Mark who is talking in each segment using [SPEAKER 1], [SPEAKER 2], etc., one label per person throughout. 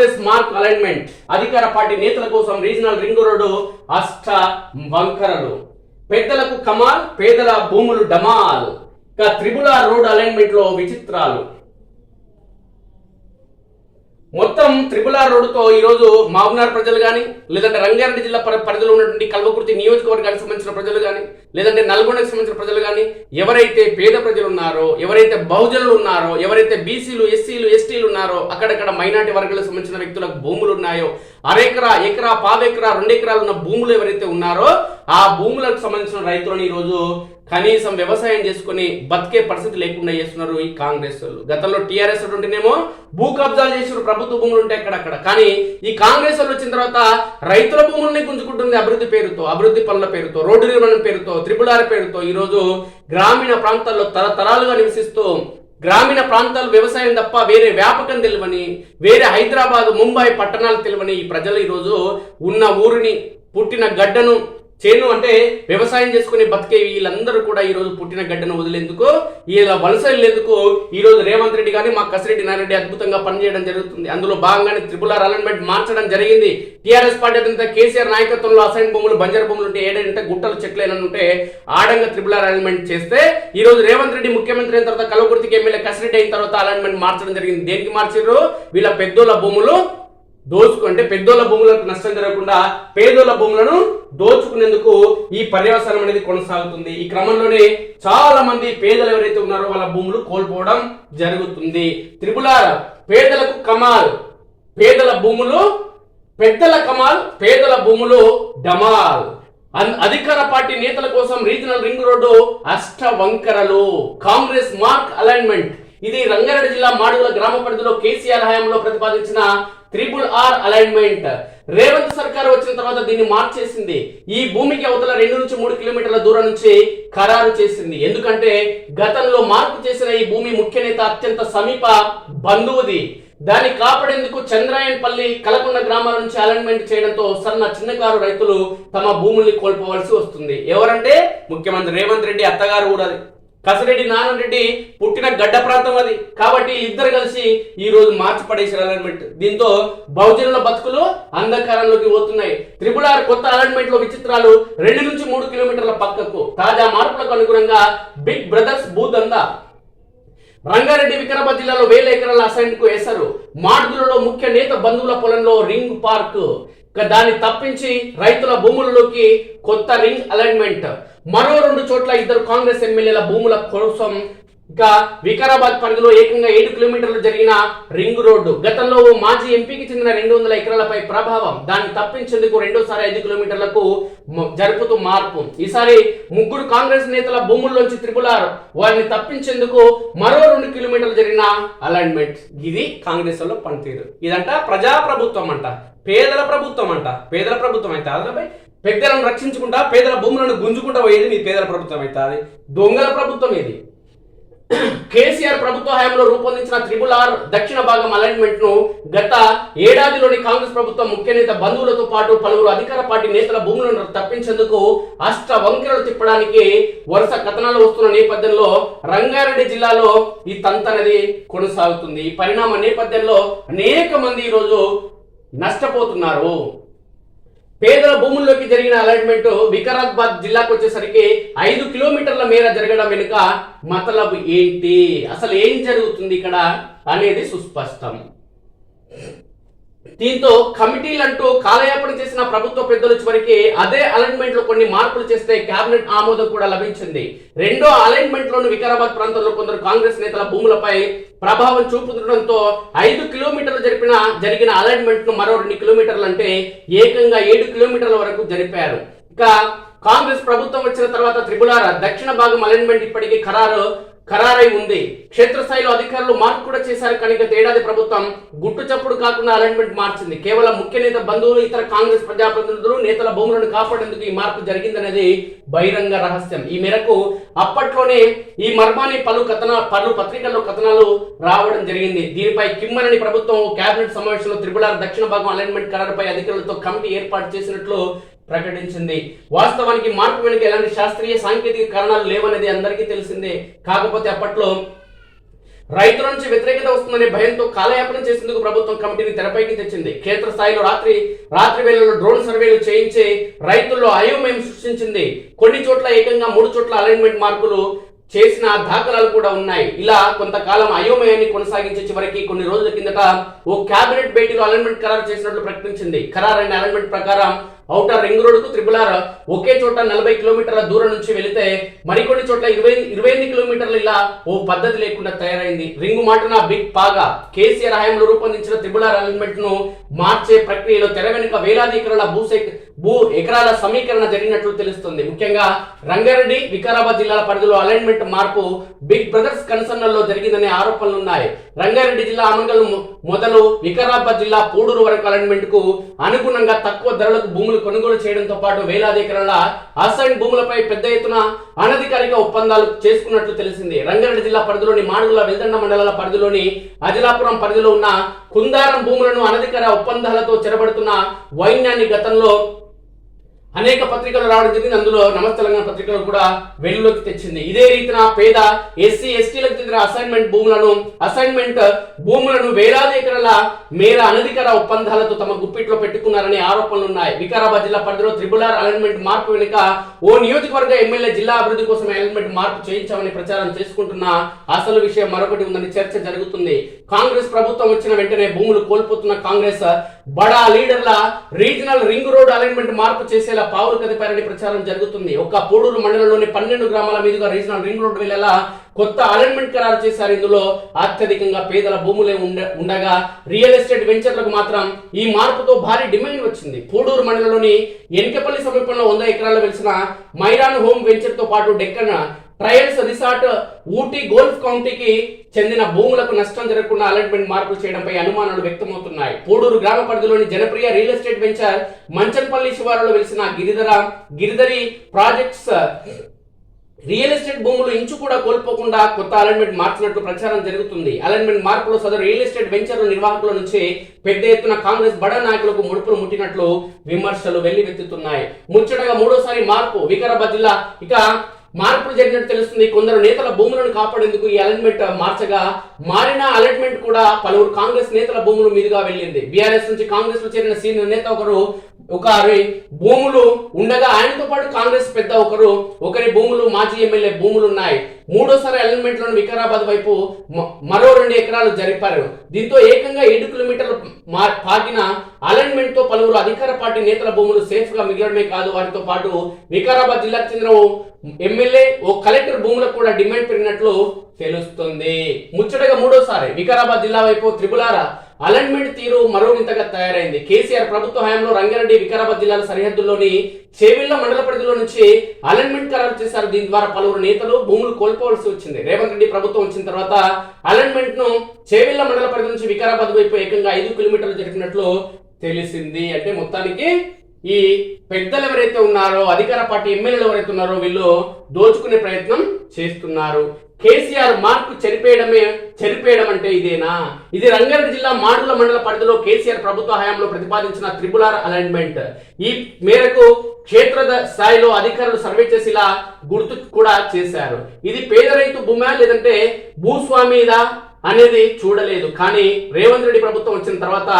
[SPEAKER 1] Congress mark alignment. అధికార party నేతల కోసం రీజనల్ రింగ్ రోడ్డు అష్ట వంకరలు. పెద్దలకు కమాల్ పేదల భూములు డమాల్. ఇక త్రిపుల రోడ్ అలైన్మెంట్లో విచిత్రాలు. మొత్తం త్రిపుల రోడ్డుతో ఈరోజు మామూనార్ ప్రజలు కానీ లేదంటే రంగారెడ్డి జిల్లా పరిధిలో ఉన్నటువంటి కల్వకుర్తి నియోజకవర్గానికి సంబంధించిన ప్రజలు కానీ లేదంటే నల్గొండకు సంబంధించిన ప్రజలు కానీ ఎవరైతే పేద ప్రజలు ఉన్నారో ఎవరైతే బహుజనులు ఉన్నారో ఎవరైతే బీసీలు ఎస్సీలు ఎస్టీలు ఉన్నారో అక్కడక్కడ మైనార్టీ వర్గాలకు సంబంధించిన వ్యక్తులకు భూములు ఉన్నాయో అరెకరా ఎకరా పావెకరా రెండు ఎకరాలు ఉన్న భూములు ఎవరైతే ఉన్నారో ఆ భూములకు సంబంధించిన రైతులను ఈరోజు కనీసం వ్యవసాయం చేసుకుని బతికే పరిస్థితి లేకుండా చేస్తున్నారు ఈ కాంగ్రెస్ వాళ్ళు గతంలో టీఆర్ఎస్ ఉంటేనేమో భూ కబ్జాలు చేసిన ప్రభుత్వ భూములు ఉంటాయి అక్కడక్కడ కానీ ఈ కాంగ్రెస్ వాళ్ళు వచ్చిన తర్వాత రైతుల భూముల్ని గుంజుకుంటుంది అభివృద్ధి పేరుతో అభివృద్ధి పనుల పేరుతో రోడ్డు నిర్మాణం పేరుతో త్రిపులార పేరుతో ఈ రోజు గ్రామీణ ప్రాంతాల్లో తరతరాలుగా నివసిస్తూ గ్రామీణ ప్రాంతాలు వ్యవసాయం తప్ప వేరే వ్యాపకం తెలివని వేరే హైదరాబాద్ ముంబై పట్టణాలు తెలివని ఈ ప్రజలు ఈరోజు ఉన్న ఊరిని పుట్టిన గడ్డను చేను అంటే వ్యవసాయం చేసుకుని బతికే వీళ్ళందరూ కూడా ఈ రోజు పుట్టిన గడ్డను వదిలేందుకు వీళ్ళ వలస వెళ్ళేందుకు ఈ రోజు రేవంత్ రెడ్డి కానీ మా కసిరెడ్డి నారెడ్డి అద్భుతంగా పనిచేయడం జరుగుతుంది. అందులో భాగంగానే త్రిపుల ఆర్ అలైన్మెంట్ మార్చడం జరిగింది. టీఆర్ఎస్ పార్టీ అధినేత కేసీఆర్ నాయకత్వంలో అసైన్ భూములు బంజర్ భూములు ఉంటే ఏడంటే గుట్టలు చెట్లు ఉంటే ఆడంగా త్రిపుల్ ఆర్ అలైన్మెంట్ చేస్తే ఈ రోజు రేవంత్ రెడ్డి ముఖ్యమంత్రి అయిన తర్వాత కలవకుర్తికి ఎమ్మెల్యే కసిరెడ్డి అయిన తర్వాత అలైన్మెంట్ మార్చడం జరిగింది. దేనికి మార్చారు వీళ్ళ పెద్దోళ్ళ భూములు దోచుకుంటే పెద్దోళ్ళ భూములకు నష్టం జరగకుండా పేదోళ్ళ భూములను దోచుకునేందుకు ఈ పర్యవసానం అనేది కొనసాగుతుంది. ఈ క్రమంలోనే చాలా మంది పేదలు ఎవరైతే ఉన్నారో వాళ్ళ భూములు కోల్పోవడం జరుగుతుంది. త్రిపులార్ పేదలకు కమాల్ పేదల భూములు పెద్దల కమాల్ పేదల భూములు డమాల్. అధికార పార్టీ నేతల కోసం రీజనల్ రింగ్ రోడ్డు అష్ట వంకరలు. Congress mark alignment. ఇది రంగారెడ్డి జిల్లా మాడుగుల గ్రామ పరిధిలో కేసీఆర్ హయాంలో ప్రతిపాదించిన త్రిపుల్ ఆర్ అలైన్మెంట్ రేవంత్ సర్కార్ వచ్చిన తర్వాత దీన్ని మార్చేసింది. ఈ భూమికి అవతల రెండు నుంచి మూడు కిలోమీటర్ల దూరం నుంచి ఖరారు చేసింది. ఎందుకంటే గతంలో మార్పు చేసిన ఈ భూమి ముఖ్య నేత అత్యంత సమీప బంధువుది. దాన్ని కాపాడేందుకు చంద్రాయన్పల్లి కలకొండ గ్రామాల నుంచి అలైన్మెంట్ చేయడంతో సన్న చిన్నకారు రైతులు తమ భూముల్ని కోల్పోవలసి వస్తుంది. ఎవరంటే ముఖ్యమంత్రి రేవంత్ రెడ్డి అత్తగారు కూడా కసిరెడ్డి నానరెడ్డి పుట్టిన గడ్డ ప్రాంతం అది. కాబట్టి ఇద్దరు కలిసి ఈ రోజు మార్చి పడేసారు అలైన్మెంట్ దీంతో బహుజనుల బతుకులు అంధకారంలోకి పోతున్నాయి. త్రిపుల్ ఆర్ కొత్త అలైన్మెంట్లో విచిత్రాలు రెండు నుంచి మూడు కిలోమీటర్ల పక్కకు. తాజా మార్పులకు అనుగుణంగా బిగ్ బ్రదర్స్ భూదందా రంగారెడ్డి వికారాబాద్ జిల్లాలో వేల ఎకరాల అసైన్కు వేశారు. మాడుగులలో ముఖ్య నేత బంధువుల పొలంలో రింగ్ పార్క్. దాన్ని తప్పించి రైతుల భూములలోకి కొత్త రింగ్ అలైన్మెంట్ మరో రెండు చోట్ల ఇద్దరు కాంగ్రెస్ ఎమ్మెల్యేల భూముల కోసం ఇక వికారాబాద్ పరిధిలో ఏకంగా ఏడు కిలోమీటర్లు జరిగిన రింగ్ రోడ్డు. గతంలో ఓ మాజీ ఎంపీకి చెందిన రెండు వందల ఎకరాలపై ప్రభావం. దాన్ని తప్పించేందుకు రెండోసారి ఐదు కిలోమీటర్లకు జరుపుతూ మార్పు. ఈసారి ముగ్గురు కాంగ్రెస్ నేతల భూముల్లోంచి త్రిపులారు వారిని తప్పించేందుకు మరో రెండు కిలోమీటర్లు జరిగిన అలైన్మెంట్ ఇది కాంగ్రెస్లో పనితీరు. ఇదంట ప్రజా ప్రభుత్వం అంట. పేదల ప్రభుత్వం అంట. పేదల ప్రభుత్వం అయితే అదనపై పెద్దలను రక్షించుకుంటా పేదల భూములను గుంజుకుంటా పోయేది మీ పేదల ప్రభుత్వం అయితే దొంగల ప్రభుత్వం ఇది. కేసీఆర్ ప్రభుత్వ హయాంలో రూపొందించిన త్రిపుల్ ఆర్ దక్షిణ భాగం అలైన్మెంట్ను గత ఏడాదిలోని కాంగ్రెస్ ప్రభుత్వం ముఖ్య నేత బంధువులతో పాటు పలువురు అధికార పార్టీ నేతల భూములను తప్పించేందుకు అష్ట వంకెరలు తిప్పడానికి వరుస కథనాలు వస్తున్న నేపథ్యంలో రంగారెడ్డి జిల్లాలో ఈ తంత అనేది కొనసాగుతుంది. ఈ పరిణామ నేపథ్యంలో అనేక మంది ఈరోజు నష్టపోతున్నారు. పేదల భూముల్లోకి జరిగిన అలైన్మెంట్ వికారాబాద్ జిల్లాకు వచ్చేసరికి ఐదు కిలోమీటర్ల మేర జరగడం వెనుక మతలబు ఏంటి? అసలు ఏం జరుగుతుంది ఇక్కడ? అనేది సుస్పష్టం. దీంతో కమిటీలు అంటూ కాలయాపన చేసిన ప్రభుత్వ పెద్దలు చివరికి అదే అలైన్మెంట్లో కొన్ని మార్పులు చేస్తే కేబినెట్ ఆమోదం కూడా లభించింది. రెండో అలైన్మెంట్ లోను వికారాబాద్ ప్రాంతంలో కొందరు కాంగ్రెస్ నేతల భూములపై ప్రభావం చూపుతుండటంతో ఐదు కిలోమీటర్లు జరిపిన జరిగిన అలైన్మెంట్ను మరో రెండు కిలోమీటర్లు అంటే ఏకంగా ఏడు కిలోమీటర్ల వరకు జరిపారు. ఇక కాంగ్రెస్ ప్రభుత్వం వచ్చిన తర్వాత త్రిపులార దక్షిణ భాగం అలైన్మెంట్ ఇప్పటికీ ఖరారు. ఖరారై ఉంది. క్షేత్రస్థాయిలో అధికారులు మార్పు కూడా చేశారు కానీ గత ఏడాది ప్రభుత్వం గుట్టు చప్పుడు కాకుండా అలైన్మెంట్ మార్చింది. కేవలం ముఖ్య నేత బంధువులు ఇతర కాంగ్రెస్ ప్రజాప్రతినిధులు నేతల భూములను కాపాడేందుకు ఈ మార్పు జరిగిందనేది బహిరంగ రహస్యం. ఈ మేరకు అప్పట్లోనే ఈ మర్మాన్ని పలు కథన పలు పత్రికల్లో కథనాలు రావడం జరిగింది. దీనిపై కిమ్మనని ప్రభుత్వం కేబినెట్ సమావేశంలో త్రిపుల దక్షిణ భాగం అలైన్మెంట్ ఖరారుపై అధికారులతో కమిటీ ఏర్పాటు చేసినట్లు ప్రకటించింది. వాస్తవానికి మార్పు వెనుక ఎలాంటి శాస్త్రీయ సాంకేతిక కారణాలు లేవనేది అందరికీ తెలిసిందే. కాకపోతే అప్పట్లో రైతుల నుంచి వ్యతిరేకత వస్తుందనే భయంతో కాలయాపన చేసేందుకు ప్రభుత్వం కమిటీని తెరపైకి తెచ్చింది. క్షేత్ర స్థాయిలో రాత్రి రాత్రి వేళల్లో డ్రోన్ సర్వేలు చేయించి రైతుల్లో అయోమయం సృష్టించింది. కొన్ని చోట్ల ఏకంగా మూడు చోట్ల అలైన్మెంట్ మార్పులు చేసిన దాఖలాలు కూడా ఉన్నాయి. ఇలా కొంతకాలం అయోమయాన్ని కొనసాగించే చివరికి కొన్ని రోజుల కిందట ఓ కేబినెట్ భేటీలో అలైన్మెంట్ ఖరారు చేసినట్లు ప్రకటించింది. ఖరారైన అలైన్మెంట్ ప్రకారం ఔటర్ రింగ్ రోడ్కు త్రిపుల్ ఆర్ ఒకే చోట నలభై కిలోమీటర్ల దూరం నుంచి వెళితే మరికొన్ని చోట్ల ఇరవై ఇరవై ఎనిమిది కిలోమీటర్లు ఇలా ఓ పద్ధతి లేకుండా తయారైంది. రింగు మాటన బిగ్ పాగా కేసీఆర్ హయాంలో రూపొందించిన త్రిపుల్ ఆర్ అలైన్మెంట్ను మార్చే ప్రక్రియలో తెర వెనుక వేలాది ఎకరాల భూసే భూ ఎకరాల సమీకరణ జరిగినట్లు తెలుస్తుంది. ముఖ్యంగా రంగారెడ్డి వికారాబాద్ జిల్లాల పరిధిలో అలైన్మెంట్ మార్పు బిగ్ బ్రదర్స్ కన్సర్న్లలో జరిగిందనే ఆరోపణలు ఉన్నాయి. రంగారెడ్డి జిల్లా అమంగల్ మొదలు వికారాబాద్ జిల్లా పూడూరు వరకు అలైన్మెంట్కు అనుగుణంగా తక్కువ ధరలకు భూములు కొనుగోలు చేయడంతో పాటు వేలాది ఎకరాల అసైన్ భూములపై పెద్ద ఎత్తున అనధికారిక ఒప్పందాలు చేసుకున్నట్లు తెలిసింది. రంగారెడ్డి జిల్లా పరిధిలోని మాడుగుల వెల్దండ మండలాల పరిధిలోని అజిలాపురం పరిధిలో ఉన్న కుందారం భూములను అనధికార ఒప్పందాలతో చెరబడుతున్న వైన్యాన్ని గతంలో అనేక పత్రికలు రావడం జరిగింది. అందులో నమస్తే తెలంగాణ పత్రికలు కూడా వెలుగులోకి తెచ్చింది. ఇదే రీతిన పేద ఎస్సీ ఎస్టీలకు చెందిన అసైన్మెంట్ భూములను అసైన్మెంట్ భూములను వేలాది ఎకరాల మేర అనధికార ఒప్పందాలతో తమ గుప్పిట్లో పెట్టుకున్నారనే ఆరోపణలు ఉన్నాయి. వికారాబాద్ జిల్లా పరిధిలో త్రిబులార్ అలైన్మెంట్ మార్పు వెనుక ఓ నియోజకవర్గ ఎమ్మెల్యే జిల్లా అభివృద్ధి కోసం అలైన్మెంట్ మార్పు చేయించామని ప్రచారం చేసుకుంటున్న అసలు విషయం మరొకటి ఉందని చర్చ జరుగుతుంది. కాంగ్రెస్ ప్రభుత్వం వచ్చిన వెంటనే భూములు కోల్పోతున్న కాంగ్రెస్ బడా లీడర్ల రీజనల్ రింగ్ రోడ్ అలైన్మెంట్ మార్పు చేసేలా పావులు కదిపారని ప్రచారం జరుగుతుంది. ఒక్క పోడూరు మండలంలోని పన్నెండు గ్రామాల మీదుగా రీజనల్ రింగ్ రోడ్ వెళ్ళేలా కొత్త అలైన్మెంట్ ఖరారు చేశారు. ఇందులో అత్యధికంగా పేదల భూములే ఉండ ఉండగా రియల్ ఎస్టేట్ వెంచర్లకు మాత్రం ఈ మార్పుతో భారీ డిమాండ్ వచ్చింది. పూడూరు మండలంలోని ఎన్కపల్లి సమీపంలో వంద ఎకరాలు వెలిసిన మైరాన్ హోమ్ వెంచర్తో పాటు Deccan trails resort Ooty golf కౌంటీకి చెందిన భూములకు నష్టం జరగకుండా అలైన్మెంట్ మార్పులు చేయడంపై అనుమానాలు వ్యక్తమవుతున్నాయి. పూడూరు గ్రామ పరిధిలోని Janapriya real estate venture Manchanpalli శివారులో వెలిసిన Giridhara Giridhari projects real estate భూములు ఇంచు కూడా కోల్పోకుండా కొత్త అలైన్మెంట్ మార్చినట్లు ప్రచారం జరుగుతుంది. అలైన్మెంట్ మార్పులో సదరు రియల్ ఎస్టేట్ వెంచర్ల నిర్వాహకుల నుంచి పెద్ద ఎత్తున కాంగ్రెస్ బడా నాయకులకు ముడుపులు ముట్టినట్లు విమర్శలు వెల్లువెత్తుతున్నాయి. ముచ్చటగా మూడోసారి మార్పు వికారాబాద్ జిల్లా. ఇక మార్పులు జరిగినట్టు తెలుస్తుంది. కొందరు నేతల భూములను కాపాడేందుకు ఈ అలైన్మెంట్ మార్చగా మారిన అలైన్మెంట్ కూడా పలువురు కాంగ్రెస్ నేతల భూముల మీదుగా వెళ్ళింది. బీఆర్ఎస్ నుంచి కాంగ్రెస్లో చేరిన సీనియర్ నేత ఒకరు ఒకరి భూములు ఉండగా ఆయనతో పాటు కాంగ్రెస్ పెద్ద ఒకరు ఒకరి భూములు మాజీ ఎమ్మెల్యే భూములు ఉన్నాయి. మూడోసారి అలైన్మెంట్లోని వికారాబాద్ వైపు మరో రెండు ఎకరాలు జరిపారు. దీంతో ఏకంగా ఏడు కిలోమీటర్లు పాకిన అలైన్మెంట్తో పలువురు అధికార పార్టీ నేతల భూములు సేఫ్గా మిగలడమే కాదు. వారితో పాటు వికారాబాద్ జిల్లాకు చెందిన ఓ ఎమ్మెల్యే ఓ కలెక్టర్ భూములకు కూడా డిమాండ్ పెరిగినట్లు తెలుస్తుంది. ముచ్చటగా మూడోసారి వికారాబాద్ జిల్లా వైపు త్రిపులార అలైన్మెంట్ తీరు మరో వింతగా తయారైంది. కేసీఆర్ ప్రభుత్వ హయాంలో రంగారెడ్డి వికారాబాద్ జిల్లాల సరిహద్దుల్లోని చేవిళ్ళ మండల పరిధిలో నుంచి అలైన్మెంట్ ఖరారు చేశారు. దీని ద్వారా పలువురు నేతలు భూములు కోల్పోవలసి వచ్చింది. రేవంత్ రెడ్డి ప్రభుత్వం వచ్చిన తర్వాత అలైన్మెంట్ను చేవిళ్ళ మండల పరిధి నుంచి వికారాబాద్ వైపు ఏకంగా ఐదు కిలోమీటర్లు జరిపినట్లు తెలిసింది. అంటే మొత్తానికి ఈ పెద్దలు ఎవరైతే ఉన్నారో అధికార పార్టీ ఎమ్మెల్యేలు ఎవరైతే ఉన్నారో వీళ్ళు దోచుకునే ప్రయత్నం చేస్తున్నారు. కేసీఆర్ మార్పు చెరిపేయడమే చెరిపేయడం అంటే ఇదేనా? ఇది రంగారెడ్డి జిల్లా మాడుల మండల పరిధిలో కేసీఆర్ ప్రభుత్వ హయాంలో ప్రతిపాదించిన త్రిపులార్ అలైన్మెంట్. ఈ మేరకు క్షేత్ర స్థాయిలో అధికారులు సర్వే చేసి ఇలా గుర్తు కూడా చేశారు. ఇది పేద రైతు భూమా లేదంటే భూస్వామిదా అనేది చూడలేదు. కానీ రేవంత్ రెడ్డి ప్రభుత్వం వచ్చిన తర్వాత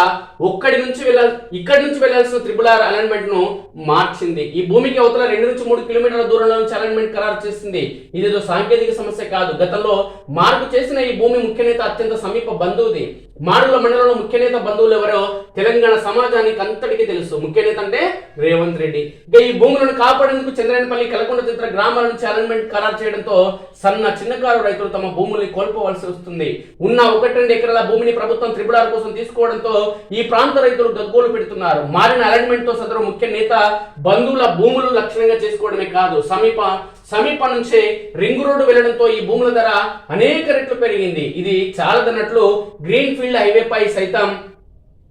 [SPEAKER 1] ఒక్కడి నుంచి వెళ్ళాలి ఇక్కడి నుంచి వెళ్ళాల్సిన త్రిపుల్ ఆర్ అలైన్మెంట్ను మార్చింది. ఈ భూమికి అవతల రెండు నుంచి మూడు కిలోమీటర్ల దూరంలో నుంచి అలైన్మెంట్ ఖరారు చేసింది. ఇదేదో సాంకేతిక సమస్య కాదు. గతంలో మార్పు చేసిన ఈ భూమి ముఖ్య నేత అత్యంత సమీప బంధువుది. మాడుల మండలంలో ముఖ్య నేత బంధువులు ఎవరో తెలంగాణ సమాజానికి అంతటికీ తెలుసు. ముఖ్య నేత అంటే రేవంత్ రెడ్డి. ఇక ఈ భూములను కాపాడేందుకు చంద్రనపల్లి కలకొండ చిత్ర గ్రామాల నుంచి అలైన్మెంట్ ఖరారు చేయడంతో సన్న చిన్నకారు రైతులు తమ భూముల్ని కోల్పోవలసి వస్తుంది. ఉన్న ఒకటి రెండు ఎకరాల భూమిని ప్రభుత్వం త్రిపులార్ కోసం తీసుకోవడంతో ఈ ప్రాంత రైతులు గగ్గోలు పెడుతున్నారు. మారిన అలైన్మెంట్తో సదరు ముఖ్య నేత బంధువుల భూములు లక్ష్యంగా చేసుకోవడమే కాదు. సమీప సమీప నుంచే రింగ్ రోడ్డు వెళ్ళడంతో ఈ భూముల ధర అనేక రెట్లు పెరిగింది. ఇది చాలదన్నట్లు గ్రీన్ ఫీల్డ్ హైవే పై సైతం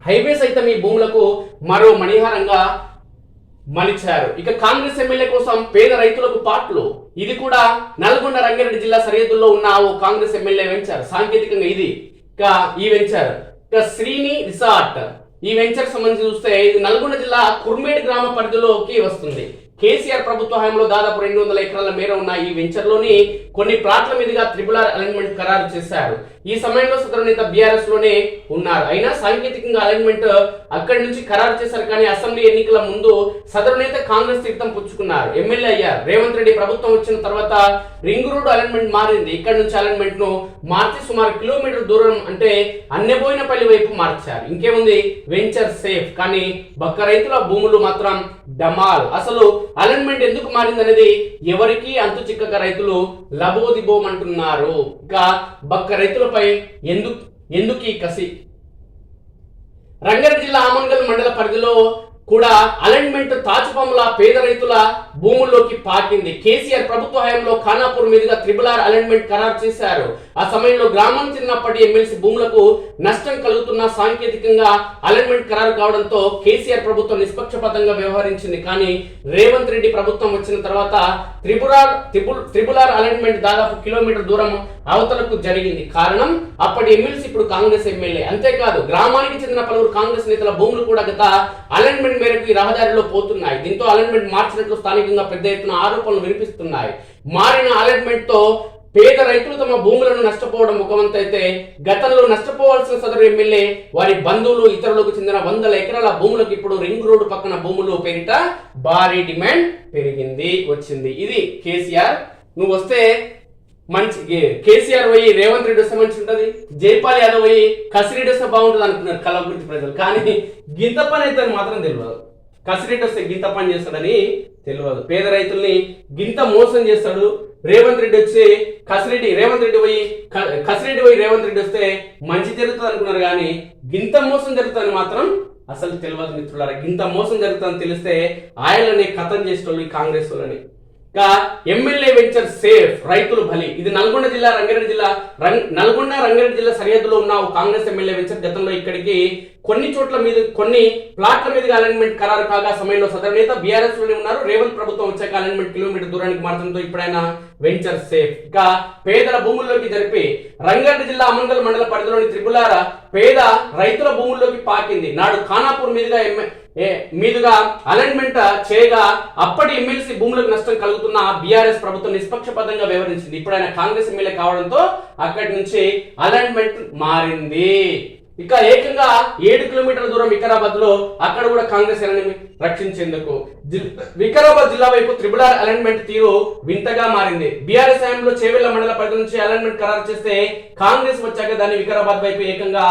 [SPEAKER 1] హైవే సైతం ఈ భూములకు మరో మణిహారంగా మలిచారు. ఇక కాంగ్రెస్ ఎమ్మెల్యే కోసం పేద రైతులకు పాటలు. ఇది కూడా నల్గొండ రంగారెడ్డి జిల్లా సరిహద్దుల్లో ఉన్న ఓ కాంగ్రెస్ ఎమ్మెల్యే వెంచర్. సాంకేతికంగా ఇది ఇక ఈ వెంచర్. The Srini resort. ఈ వెంచర్ సంబంధించి చూస్తే ఇది నల్గొండ జిల్లా కుర్మేడ్ గ్రామ పరిధిలోకి వస్తుంది. కేసీఆర్ ప్రభుత్వ హయాంలో దాదాపు రెండు వందల ఎకరాల మేర ఉన్న ఈ వెంచర్లోని కొన్ని ప్లాట్ల మీదుగా త్రిబుల్ ఆర్ అలైన్మెంట్ ఖరారు చేశారు. ఈ సమయంలో సదరు నేత బీఆర్ఎస్లోనే ఉన్నారు. అయినా సాంకేతికంగా అలైన్మెంట్ అక్కడి నుంచి ఖరారు చేశారు కానీ అసెంబ్లీ ఎన్నికల ముందు సదరు నేత కాంగ్రెస్ తీర్థం పుచ్చుకున్నారు. ఎమ్మెల్యే అయ్యారు. రేవంత్ రెడ్డి ప్రభుత్వం వచ్చిన తర్వాత రింగ్ రోడ్ అలైన్మెంట్ మారింది. ఇక్కడ నుంచి అలైన్మెంట్ను మార్చి సుమారు కిలోమీటర్ దూరం అంటే అన్నెబోయినపల్లి వైపు మార్చారు. ఇంకేముంది? Venture safe. కానీ బక్క రైతుల భూములు మాత్రం డమాల్ అసలు అలైన్మెంట్ ఎందుకు మారిందనేది ఎవరికి అంతు చిక్కక రైతులు లబోదిబోమంటున్నారు. ఇంకా బక్క రైతులపై ఎందుకు ఎందుకు ఈ కసి? రంగారెడ్డి జిల్లా ఆమన్గల్ మండల పరిధిలో కూడా అలైన్మెంట్ తాచుపముల పేద రైతుల భూముల్లోకి పాకింది. కేసీఆర్ ప్రభుత్వ హయాంలో ఖానాపూర్ మీదుగా త్రిబుల్ ఆర్ అలైన్మెంట్ ఖరారు చేశారు. ఆ సమయంలో గ్రామం చెందినప్పటి ఎమ్మెల్సీ భూములకు నష్టం కలుగుతున్న సాంకేతికంగా అలైన్మెంట్ ఖరారు కావడంతో కేసీఆర్ ప్రభుత్వం నిష్పక్షపాతంగా వ్యవహరించింది. కానీ రేవంత్ రెడ్డి ప్రభుత్వం వచ్చిన తర్వాత త్రిపురార్ త్రిపుల్ అలైన్మెంట్ దాదాపు కిలోమీటర్ దూరం అవతలకు జరిగింది. కారణం అప్పటి ఎమ్మెల్సీ ఇప్పుడు కాంగ్రెస్ ఎమ్మెల్యే. అంతేకాదు గ్రామానికి చెందిన పలువురు కాంగ్రెస్ నేతల భూములు కూడా గత అలైన్మెంట్ మేరకు ఈ రహదారిలో పోతున్నాయి. దీంతో అలైన్మెంట్ మార్చినట్లు స్థానికంగా పెద్ద ఎత్తున ఆరోపణలు వినిపిస్తున్నాయి. మారిన అలైన్మెంట్తో పేద రైతులు తమ భూములను నష్టపోవడం ముఖవంత అయితే గతంలో నష్టపోవాల్సిన సదరు ఎమ్మెల్యే వారి బంధువులు ఇతరులకు చెందిన వందల ఎకరాల భూములకు ఇప్పుడు రింగ్ రోడ్డు పక్కన భూములు పేరిట భారీ డిమాండ్ పెరిగింది వచ్చింది. ఇది కేసీఆర్. నువ్వు వస్తే మంచి కేసీఆర్ పోయి రేవంత్ రెడ్డి వస్తే మంచి ఉంటది. జైపాల్ యాదవ్ పోయి కసిరెడ్డి వస్తే బాగుంటుంది అనుకున్నారు కలవకుర్తి ప్రజలు. కానీ గింత పని అయితే మాత్రం తెలియదు. కసిరెడ్డి వస్తే గింత పని చేస్తాడని తెలియదు. పేద రైతుల్ని గింత మోసం చేస్తాడు. రేవంత్ రెడ్డి వచ్చి కసిరెడ్డి రేవంత్ రెడ్డి పోయి కసిరెడ్డి పోయి రేవంత్ రెడ్డి వస్తే మంచి జరుగుతుంది అనుకున్నారు కానీ గింత మోసం జరుగుతుందని మాత్రం అసలు తెలియదు మిత్రులారా. గింత మోసం జరుగుతుందని తెలిస్తే ఆయనని కథం చేసేటోళ్ళు ఈ కాంగ్రెస్ వాళ్ళని. ఇంకా ఎమ్మెల్యే వెంచర్ సేఫ్ రైతులు బలి. ఇది నల్గొండ జిల్లా రంగారెడ్డి జిల్లా. రంగ్ నల్గొండ రంగారెడ్డి జిల్లా సరిహద్దులో ఉన్న ఒక కాంగ్రెస్ ఎమ్మెల్యే వెంచర్ గతంలో ఇక్కడికి కొన్ని చోట్ల మీద కొన్ని ప్లాట్ల మీద అలైన్మెంట్ ఖరారు కాగా సమయంలో సదరు నేత బీఆర్ఎస్లోనే ఉన్నారు. రేవంత్ ప్రభుత్వం వచ్చాక అలైన్మెంట్ కిలోమీటర్ దూరానికి మార్చడంతో ఇప్పుడైనా వెంచర్ సేఫ్. ఇక పేదల భూముల్లోకి జరిపి రంగారెడ్డి జిల్లా అమంగల్ మండల పరిధిలోని త్రిపులార పేద రైతుల భూముల్లోకి పాకింది. నాడు ఖానాపూర్ మీదుగా ఎమ్మె మీదుగా అలైన్మెంట్ చేయగా అప్పటి ఎమ్మెల్సీ భూములకు నష్టం కలుగుతున్న బీఆర్ఎస్ ప్రభుత్వం నిష్పక్షపాతంగా వ్యవహరించింది. ఇప్పుడు ఆయన కాంగ్రెస్ ఎమ్మెల్యే కావడంతో అక్కడి నుంచి అలైన్మెంట్ మారింది. ఇక ఏకంగా ఏడు కిలోమీటర్ల దూరం వికారాబాద్లో అక్కడ కూడా కాంగ్రెస్ ఎనని రక్షించేందుకు వికారాబాద్ జిల్లా వైపు త్రిబుల్ ఆర్ అలైన్మెంట్ తీరు వింతగా మారింది. బీఆర్ఎస్ హయాంలో చేవెళ్ళ మండల పరిధి నుంచి అలైన్మెంట్ ఖరారు చేస్తే కాంగ్రెస్ వచ్చాక దాన్ని వికారాబాద్ వైపు ఏకంగా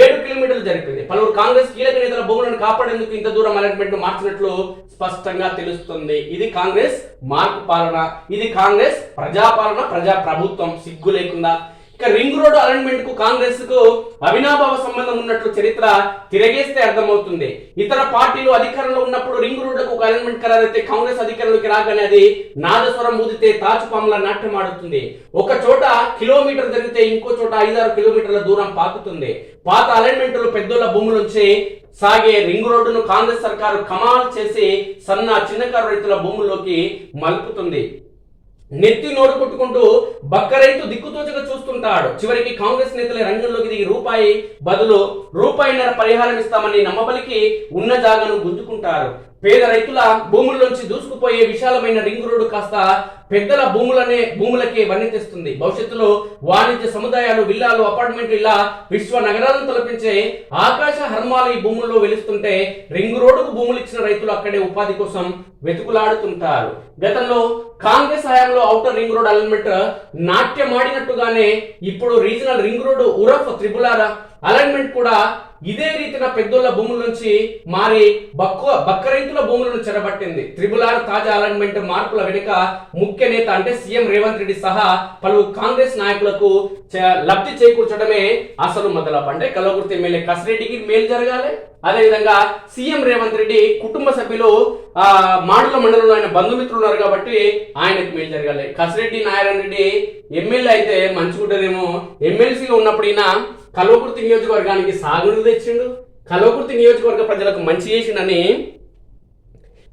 [SPEAKER 1] ఏడు కిలోమీటర్లు జరిపింది. పలువురు కాంగ్రెస్ కీలక నేతల భూములను కాపాడేందుకు ఇంత దూరం అలైన్మెంట్ మార్చినట్లు స్పష్టంగా తెలుస్తుంది. ఇది కాంగ్రెస్ మార్పు పాలన. ఇది కాంగ్రెస్ ప్రజాపాలన ప్రజా ప్రభుత్వం సిగ్గు లేకుండా ఇక రింగ్ రోడ్ అలైన్మెంట్కు కాంగ్రెస్కు అవినాభావ సంబంధం ఉన్నట్లు చరిత్ర తిరగేస్తే అర్థమవుతుంది. ఇతర పార్టీలు అధికారంలో ఉన్నప్పుడు రింగ్ రోడ్లకు ఒక అలైన్మెంట్ ఖరారైతే కాంగ్రెస్ అధికారంలోకి రాగానే అది నాదస్వరం ఊదితే తాచుపాముల నాట్యం ఆడుతుంది ఒక చోట కిలోమీటర్ జరిగితే ఇంకో చోట ఐదారు కిలోమీటర్ల దూరం పాకుతుంది. పాత అలైన్మెంట్లు పెద్దోళ్ళ భూములుంచి సాగే రింగ్ రోడ్డును కాంగ్రెస్ సర్కారు కమాల్ చేసి సన్న చిన్నకారు రైతుల భూముల్లోకి మలుపుతుంది. నెత్తి నోరు కొట్టుకుంటూ బక్క రైతు దిక్కుతోచగా చూస్తుంటాడు. చివరికి కాంగ్రెస్ నేతల రంగంలోకి దిగి రూపాయి బదులు రూపాయిన్నర పరిహారం ఇస్తామని నమ్మబలికి ఉన్న జాగను గుంజుకుంటారు పేద రైతుల భూముల్లోంచి దూసుకుపోయే విశాలమైన రింగ్ రోడ్డు కాస్త పెద్దల భూములనే భూములకే వన్నె తెస్తుంది భవిష్యత్తులో వాణిజ్య సముదాయాలు విల్లాలు అపార్ట్మెంట్లు ఇలా విశ్వ నగరాలను తలపించే ఆకాశ హర్మాలు ఈ భూముల్లో వెలుస్తుంటే రింగ్ రోడ్డుకు భూములు ఇచ్చిన రైతులు అక్కడే ఉపాధి కోసం వెతుకులాడుతుంటారు. గతంలో కాంగ్రెస్ హయాంలో ఔటర్ రింగ్ రోడ్ అలైన్మెంట్ నాట్యమాడినట్టుగానే ఇప్పుడు రీజనల్ రింగ్ రోడ్డు ఉరఫ్ త్రిపులార అలైన్మెంట్ కూడా ఇదే రీతిన పెద్దోళ్ళ భూముల నుంచి మారి బక్కు బక్క రైతుల భూములను చెరబట్టింది. త్రిబులార్ తాజా అలైన్మెంట్ మార్పుల వెనుక ముఖ్య నేత అంటే సీఎం రేవంత్ రెడ్డి సహా పలు కాంగ్రెస్ నాయకులకు లబ్ధి చేకూర్చడమే అసలు మొదలపు అంటే కలవకుర్తి ఎమ్మెల్యే కసిరెడ్డికి మేలు జరగాలి? అదేవిధంగా సీఎం రేవంత్ రెడ్డి కుటుంబ సభ్యులు ఆ మాడుల మండలంలో ఆయన బంధుమిత్రులు ఉన్నారు కాబట్టి ఆయనకు మేలు జరగాలి. కసిరెడ్డి నారాయణ రెడ్డి ఎమ్మెల్యే అయితే మంచుకుంటదేమో ఎమ్మెల్సీగా ఉన్నప్పుడు ఈయన కల్వకుర్తి నియోజకవర్గానికి సాగునీరు తెచ్చిండు. కల్వకుర్తి నియోజకవర్గ ప్రజలకు మంచి చేసిండని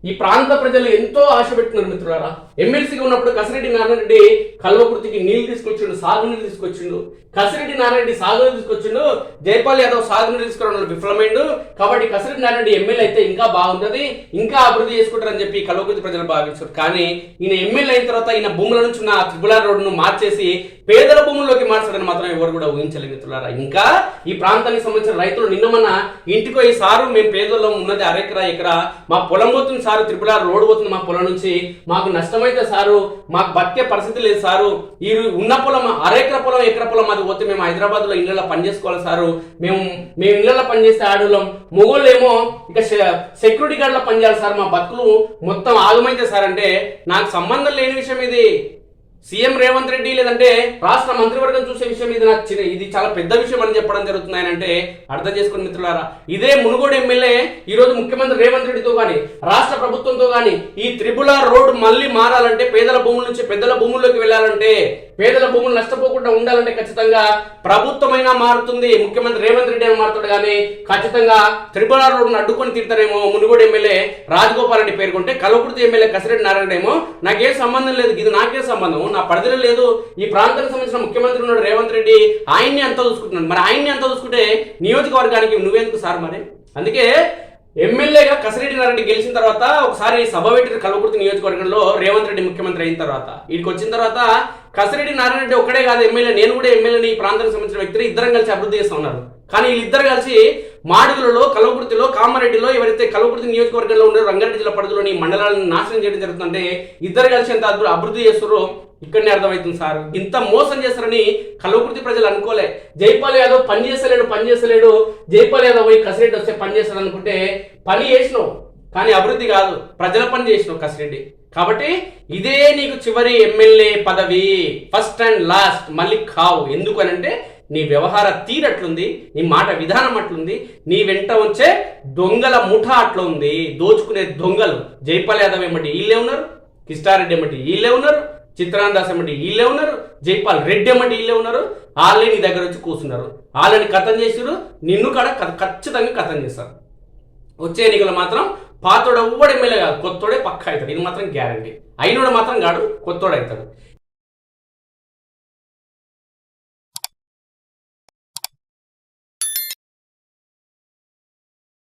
[SPEAKER 1] ఈ ప్రాంత ప్రజలు ఎంతో ఆశ పెట్టినారు మిత్రులారా. ఎమ్మెల్సీగా ఉన్నప్పుడు కసిరెడ్డి నారాయణరెడ్డి కల్వకుర్తికి నీళ్ళు తీసుకొచ్చిండు సాగునీళ్ళు తీసుకొచ్చిండు. కసిరెడ్డి నారాయణరెడ్డి సాగునీళ్ళు తీసుకొచ్చిండు జైపాల్ యాదవ్ సాగునీళ్ళు తీసుకురావడంలో విఫలమైండు. కాబట్టి కసిరెడ్డి నారాయణరెడ్డి ఎమ్మెల్యే అయితే ఇంకా బాగుంటది ఇంకా అభివృద్ధి చేసుకుంటారని చెప్పి కల్వకుర్తి ప్రజలు భావించారు కానీ ఈయన ఎమ్మెల్యే అయిన తర్వాత ఈయన భూముల నుంచి ఉన్న త్రిబులార్ రోడ్డును మార్చేసి పేదల భూముల్లోకి మార్చడని మాత్రం ఎవరు కూడా ఊహించలేదు మిత్రులారా. ఇంకా ఈ ప్రాంతానికి సంబంధించిన రైతులు నిన్న మన ఇంటికి ఈ సారు మేము పేదల్లో ఉన్నది అరెకరా ఇక్కడ మా పొలం పోతుంది సారు త్రిపులార్ రోడ్డు పోతుంది మా పొలం నుంచి. మాకు నష్టం నష్టమైతే సారు? మాకు బతికే పరిస్థితి లేదు సారు. ఈ ఉన్న పొలం అరెకర పొలం ఎకర పొలం అది పోతే మేము హైదరాబాద్లో ఇళ్ళలో పని చేసుకోవాలి సారు. మేము మేము ఇళ్ళలో పనిచేసే ఆడోళ్ళం. మొగోళ్ళు ఏమో ఇక సెక్యూరిటీ గార్డ్లో పని చేయాలి సార్ మా బతుకులు మొత్తం ఆగమైతే సార్ అంటే నాకు సంబంధం లేని విషయం ఇది. సీఎం రేవంత్ రెడ్డి లేదంటే రాష్ట్ర మంత్రివర్గం చూసే విషయం ఇది నాకు చిన్న ఇది చాలా పెద్ద విషయం అని చెప్పడం జరుగుతుంది ఆయన అంటే అర్థం చేసుకుని మిత్రులారా. ఇదే మునుగోడు ఎమ్మెల్యే ఈ రోజు ముఖ్యమంత్రి రేవంత్ రెడ్డితో కానీ రాష్ట్ర ప్రభుత్వంతో కానీ ఈ త్రిపులార్ రోడ్ మళ్ళీ మారాలంటే పేదల భూముల నుంచి పెద్దల భూముల్లోకి వెళ్ళాలంటే పేదల భూములు నష్టపోకుండా ఉండాలంటే ఖచ్చితంగా ప్రభుత్వమైనా మారుతుంది ముఖ్యమంత్రి రేవంత్ రెడ్డి అని మారుతాడు కానీ ఖచ్చితంగా త్రిపుర రోడ్డును అడ్డుకొని తింటారేమో మునుగోడు ఎమ్మెల్యే రాజగోపాల్ రెడ్డి పేర్కొంటే కలవకుర్తి ఎమ్మెల్యే కసిరెడ్డి నారాయణ ఏమో నాకేం సంబంధం లేదు ఇది నాకే సంబంధం నా పరిధిలో లేదు ఈ ప్రాంతానికి సంబంధించిన ముఖ్యమంత్రి ఉన్నాడు రేవంత్ రెడ్డి ఆయన్ని అంతా చూసుకుంటున్నాడు. మరి ఆయన్ని అంతా చూసుకుంటే నియోజకవర్గానికి నువ్వెందుకు సార్ మరి? అందుకే ఎమ్మెల్యేగా కసిరెడ్డి నారాయణ గెలిచిన తర్వాత ఒకసారి సభ పెట్టిన కల్వకుర్తి నియోజకవర్గంలో రేవంత్ రెడ్డి ముఖ్యమంత్రి అయిన తర్వాత. వీడికి వచ్చిన తర్వాత కసిరెడ్డి నారాయణ రెడ్డి ఒక్కడే కాదు ఎమ్మెల్యే నేను కూడా ఎమ్మెల్యేని ఈ ప్రాంతానికి సంబంధించిన వ్యక్తులు ఇద్దరం కలిసి అభివృద్ధి చేస్తా ఉన్నారు. కానీ వీళ్ళిద్దరు కలిసి మాడుగులలో కలవకుర్తిలో కామారెడ్డిలో ఎవరైతే కలవకుర్తి నియోజకవర్గంలో ఉండే రంగారెడ్డి జిల్లా పరిధిలోని మండలాలను నాశనం చేయడం జరుగుతుందంటే ఇద్దరు కలిసి ఎంత అభివృద్ధి చేస్తారో ఇక్కడనే అర్థమవుతుంది సార్. ఇంత మోసం చేస్తారని కలవకుర్తి ప్రజలు అనుకోలే. జైపాల్ యాదవ్ పని చేస్తలేడు పని చేస్తలేడు. జైపాల్ యాదవ్ పోయి కసిరెడ్డి వస్తే పని చేస్తాడు అనుకుంటే పని చేసినావు కానీ అభివృద్ధి కాదు. ప్రజల పని చేసినావు కసిరెడ్డి. కాబట్టి ఇదే నీకు చివరి ఎమ్మెల్యే పదవి. ఫస్ట్ అండ్ లాస్ట్ మళ్ళీ కావు. ఎందుకు అని అంటే నీ వ్యవహార తీరట్లుంది నీ మాట విధానం అట్లుంది నీ వెంట వచ్చే దొంగల ముఠ అట్లా ఉంది దోచుకునే దొంగలు జైపాల్ యాదవ్ ఏమిటి వీళ్ళే ఉన్నారు కిష్టారెడ్డి ఏమిటి వీళ్ళే ఉన్నారు చిత్రానందాస్ ఏమిటి వీళ్ళే ఉన్నారు జైపాల్ రెడ్డి ఏమిటి వీళ్ళే ఉన్నారు వాళ్ళే నీ దగ్గర వచ్చి కూర్చున్నారు. వాళ్ళని కథం చేసిరు నిన్ను కూడా ఖచ్చితంగా కథం చేస్తారు. వచ్చే ఎన్నికలు మాత్రం పాతోడు ఎవ్వడు ఎమ్మెల్యే కాదు కొత్తోడే పక్క అవుతాడు. ఇది మాత్రం గ్యారంటీ. అయినోడు మాత్రం కాడు కొత్తోడు అవుతాడు.